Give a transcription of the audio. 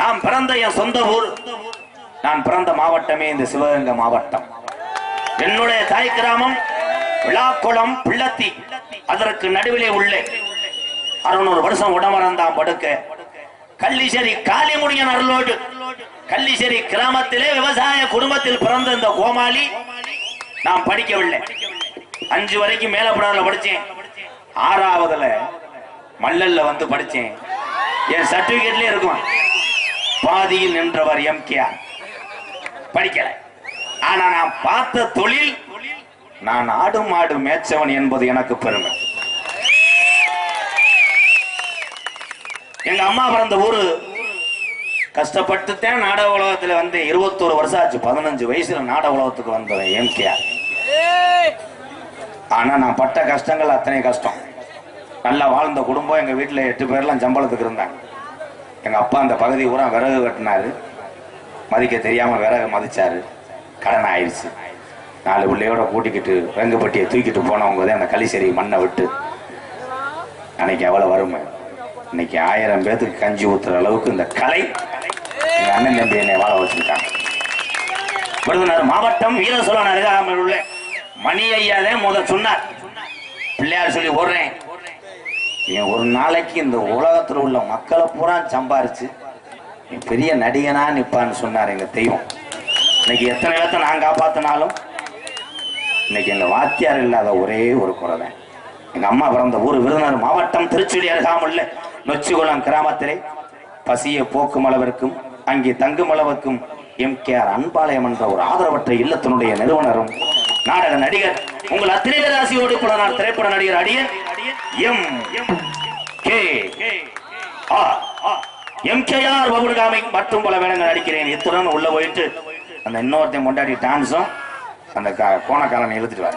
நான் பிறந்த என் சொந்த ஊர். நான் பிறந்த மாவட்டமே இந்த சிவகங்கை மாவட்டம். என்னுடைய தாய் கிராமம் விழாக்குளம் பிள்ளத்தி. அதற்கு நடுவிலே உள்ளே அறுநூறு வருஷம் உடமரந்தான் படுக்க. கள்ளிசேரி காளிமுடியன் அருளோடு கள்ளிசேரி கிராமத்திலே விவசாய குடும்பத்தில் பிறந்த இந்த கோமாளி நான் படிக்கவில்லை. அஞ்சு வரைக்கும் மேலப்படாத படிச்சேன் ஆறாவதுல மல்லல்ல வந்து படிச்சேன் என் சர்டிபிகேட்லயே இருக்கும். பாதியில் நின்றவர் எம்கேஆர். படிக்கல. ஆனா நான் பார்த்த தொழில் நான் ஆடு மாடு மேய்ச்சவன் என்பது எனக்கு பெருமை. எங்க அம்மா பிறந்த ஊரு கஷ்டப்பட்டுத்தான் நாடக உலகத்துல வந்து இருபத்தோரு வருஷம் ஆச்சு. பதினஞ்சு வயசுல நாடக உலகத்துக்கு வந்தவன் எம்கேஆர். ஆனா நான் பட்ட கஷ்டங்கள் அத்தனை கஷ்டம். நல்லா வாழ்ந்த குடும்பம் எங்க வீட்டுல எட்டு பேர்லாம் சம்பளத்துக்கு இருந்தாங்க. எங்கள் அப்பா அந்த பகுதி பூரா விறகு வெட்டினாரு மதிக்க தெரியாமல் விறகு மதித்தாரு கடன் ஆயிடுச்சு. நாலு பிள்ளையோட கூட்டிக்கிட்டு ரங்குப்பட்டியை தூக்கிட்டு போனவங்க தான் அந்த களிசேரி மண்ணை விட்டு. அன்னைக்கு அவ்வளோ வறுமை. இன்னைக்கு ஆயிரம் பேர்த்துக்கு கஞ்சி ஊத்துற அளவுக்கு இந்த கலை எங்கள் அண்ணன் தம்பி என்னை வாழ வச்சிருக்காங்க. விருதுநகர் மாவட்டம் வீரசோழன் அருகாமல் உள்ள மணி ஐயாதே முத சொன்னார். பிள்ளையார் சொல்லி ஓடுறேன் ஒரு நாளைக்கு இந்த உலகத்தில் உள்ள மக்களை பூரா சம்பாரிச்சு நீ பெரிய நடிகனா நிற்பான்னு சொன்னார் எங்க தெய்வம். இன்னைக்கு எத்தனை இடத்த நான் காப்பாத்தினாலும் இன்னைக்கு எங்க வாத்தியார் இல்லாத ஒரே ஒரு குறை எங்கள் எங்க அம்மா பிறந்த ஊர் விருதுநகர் மாவட்டம் திருச்சுடி அருகாமல் நொச்சிகுளம் கிராமத்திலே பசியை போக்கும் அளவிற்கும் அங்கே தங்கும் அளவுக்கும் எம் கே ஆர் அன்பாளையம் என்ற ஒரு ஆதரவற்ற இல்லத்தினுடைய நிறுவனரும் நாடக நடிகர். உங்கள் அத்தனை ராசியோடு கூட நான் திரைப்பட நடிகர் அடியன் M. K. M. K. R. MKR மற்றும் பல வேடங்கள் நடிக்கிறேன் இத்துடன் உள்ள போயிட்டு அந்த இன்னொருத்தையும் கொண்டாடி டான்ஸும் அந்த கோணக்காரனை இழுத்துட்டு வர